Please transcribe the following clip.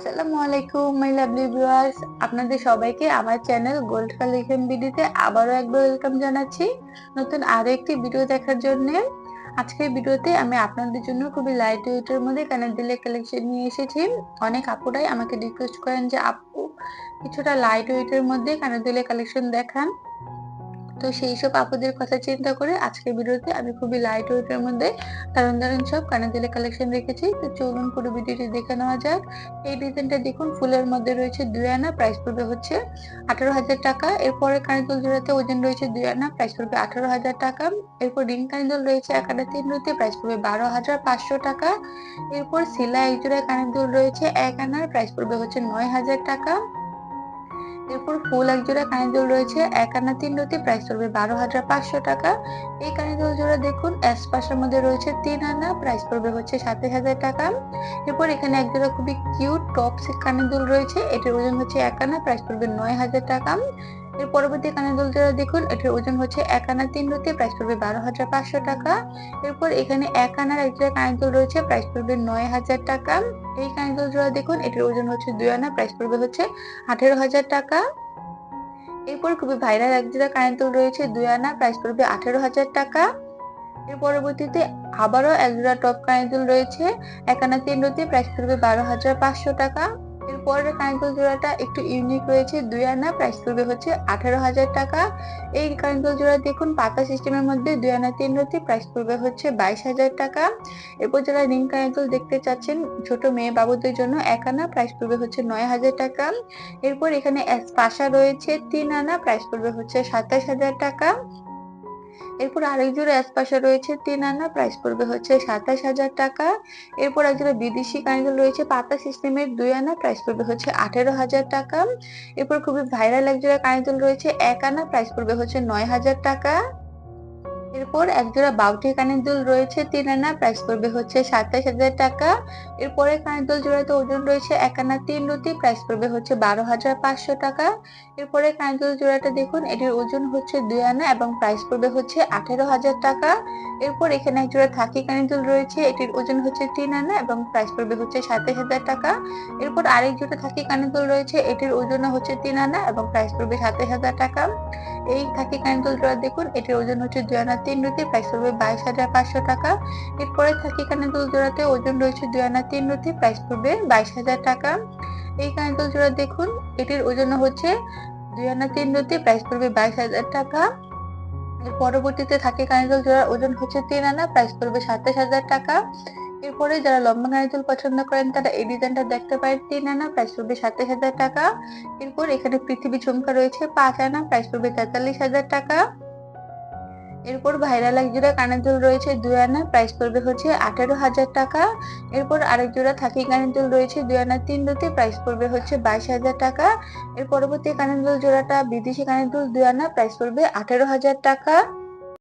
আসসালামু আলাইকুম my lovely viewers আপনাদের সবাইকে আমার চ্যানেল গোল্ড কালেকশন ভিডিওতে আবারও একবার ওয়েলকাম জানাচ্ছি। নতুন আরও একটি ভিডিও দেখার জন্য। আজকের ভিডিওতে আমি আপনাদের জন্য খুবই লাইট ওয়েটের মধ্যে কানের দিলে কালেকশন নিয়ে এসেছি। অনেক আপুরাই আমাকে রিকোয়েস্ট করেন যে, আপু, কিছুটা লাইট ওয়েটের মধ্যে কানের দিলে কালেকশন দেখান। তো সেই সব আপুদের কথা চিন্তা করে আজকের ভিডিওতে আমি খুবই লাইট ওয়েটের মধ্যে দারুণ দারুণ সব কানের দিলে কালেকশন রেখেছি। তো চলুন পুরো ভিডিওটি দেখে নেওয়া যাক। এই ডিজাইনটা দেখুন, ফুলের মধ্যে রয়েছে দুই আনা প্রাইস পড়বে হচ্ছে আঠারো হাজার টাকা। এরপরে কানিদুল জোড়াতে ওজন রয়েছে দুই আনা প্রাইস পড়বে আঠারো হাজার টাকা। এরপর রিং কানিদুল রয়েছে এক আনা তিন রুতে প্রাইস পড়বে বারো হাজার পাঁচশো টাকা। এরপর সিলা এক জোড়া কানিদুল রয়েছে এক আনার প্রাইস পড়বে হচ্ছে নয় হাজার টাকা। এরপর ফুল এক জোড়া কানিদুল রয়েছে এক আনা তিন রতি প্রাইস পড়বে বারো হাজার পাঁচশো টাকা। এই কানিদুল জোড়া দেখুন এস পাশের মধ্যে রয়েছে তিন আনা প্রাইস পড়বে হচ্ছে সাতাশ হাজার টাকা। এরপর এখানে এক জোড়া খুবই কিউট টপ কানের রয়েছে, এটার ওজন হচ্ছে এক আনা প্রাইস পড়বে নয় হাজার টাকা। এর পরবর্তী কানের দুল জোড়া দেখুন, এটার ওজন হচ্ছে এক আনা তিন রুতে প্রাইস পড়বে বারো হাজার পাঁচশো টাকা। এরপর এখানে এক আনার এক জোড়া কানের দুল রয়েছে প্রাইস পড়বে নয় হাজার টাকা। এই কানের দুল জোড়া দেখুন, এটার ওজন হচ্ছে দুই আনা প্রাইস পড়বে হচ্ছে আঠেরো হাজার টাকা। এরপর খুবই ভাইরাল এক জোড়া কানের দুল রয়েছে, দুই আনা প্রাইস পড়বে আঠেরো হাজার টাকা। এর পরবর্তীতে আবারও এক জোড়া টপ কানেদুল রয়েছে, এক আনা তিন রুটি প্রাইস পড়বে বারো হাজার পাঁচশো টাকা। এরপরের কানেদুল জোড়াটা একটু ইউনিক রয়েছে, দুই আনা প্রাইস পড়বে হচ্ছে আঠারো হাজার টাকা। এই কানেদুল জোড়া দেখুন, পাতা সিস্টেমের মধ্যে দুই আনা, তিন রুটি প্রাইস পড়বে হচ্ছে বাইশ হাজার টাকা। এরপর যারা রিং কানেদুল দেখতে চাচ্ছেন, ছোট মেয়ে বাবুদের জন্য এক আনা প্রাইস পড়বে হচ্ছে নয় হাজার টাকা। এরপর এখানে পাশা রয়েছে, তিন আনা প্রাইস পড়বে হচ্ছে সাতাশ হাজার টাকা। এরপর আরেক জোড়া অ্যাসপাশা রয়েছে তিন আনা প্রাইস পড়বে হচ্ছে সাতাশ হাজার টাকা। এরপর এক জোড়া বিদেশি কানিদুল রয়েছে পাতা সিস্টেমের দুই আনা প্রাইস পড়বে হচ্ছে আঠেরো হাজার টাকা। এরপর খুবই ভাইরাল এক জোড়া কানিদুল রয়েছে এক আনা প্রাইস পড়বে হচ্ছে নয় হাজার টাকা। এরপর এক জোড়া বাউটি কানের দুল রয়েছে, তিন আনা। প্রাইস পড়বে হচ্ছে সাতাশ হাজার টাকা। এরপরে কানের দুল জোড়াতে ওজন রয়েছে এক আনা তিন রুটি। প্রাইস পড়বে হচ্ছে বারো হাজার পাঁচশো টাকা। এরপরে কানের দুল জোড়াটা দেখুন, এটির ওজন হচ্ছে দুই আনা এবং প্রাইস পড়বে হচ্ছে আঠেরো হাজার টাকা। এরপর এখানে এক জোড়া থাকি কানের দুল রয়েছে, এটির ওজন হচ্ছে তিন আনা এবং প্রাইস পড়বে হচ্ছে সাতাশ হাজার টাকা। এরপর আরেক জোড়া থাকি কানের দুল রয়েছে, এটির ওজন হচ্ছে তিন আনা এবং প্রাইস পড়বে সাতাশ হাজার টাকা। এই থাকি কানের জোড়া দেখুন, এটির ওজন হচ্ছে দুই আনা তিন রুটি প্রাইস পড়বে বাইশ হাজার পাঁচশো টাকা। এরপরে থাকি কানের জোড়াতে ওজন রয়েছে দুই আনা তিন রুটি প্রাইস পড়বে বাইশ হাজার টাকা। এই কানের জোড়া দেখুন, এটির ওজন হচ্ছে দুই আনা তিন রুটি প্রাইস পড়বে বাইশ হাজার টাকা। এর পরবর্তীতে থাকে কানিদুল জোড়ার ওজন হচ্ছে তিন আনা প্রাইস পড়বে সাতাশ হাজার টাকা। এরপরে যারা লম্বা কানিদুল পছন্দ করেন, তারা এই ডিজাইনটা দেখতে পারেন। তিন আনা, প্রাইস পড়বে সাতাশ হাজার টাকা। এরপর এখানে পৃথিবী ঝুমকা রয়েছে, পাঁচ আনা, প্রাইস পড়বে তেতাল্লিশ হাজার টাকা। এরপর ভাইরাল এক জোড়া কানের দুল রয়েছে, দুই আনা, প্রাইস পড়বে হচ্ছে আঠারো হাজার টাকা। এরপর আরেক জোড়া থাকি কানের দুল রয়েছে, দুই আনা, তিন রুতে প্রাইস পড়বে হচ্ছে বাইশ হাজার টাকা। এর পরবর্তী কানের দুল জোড়াটা বিদেশি কানের দুল দুই আনা, প্রাইস পড়বে আঠারো হাজার টাকা।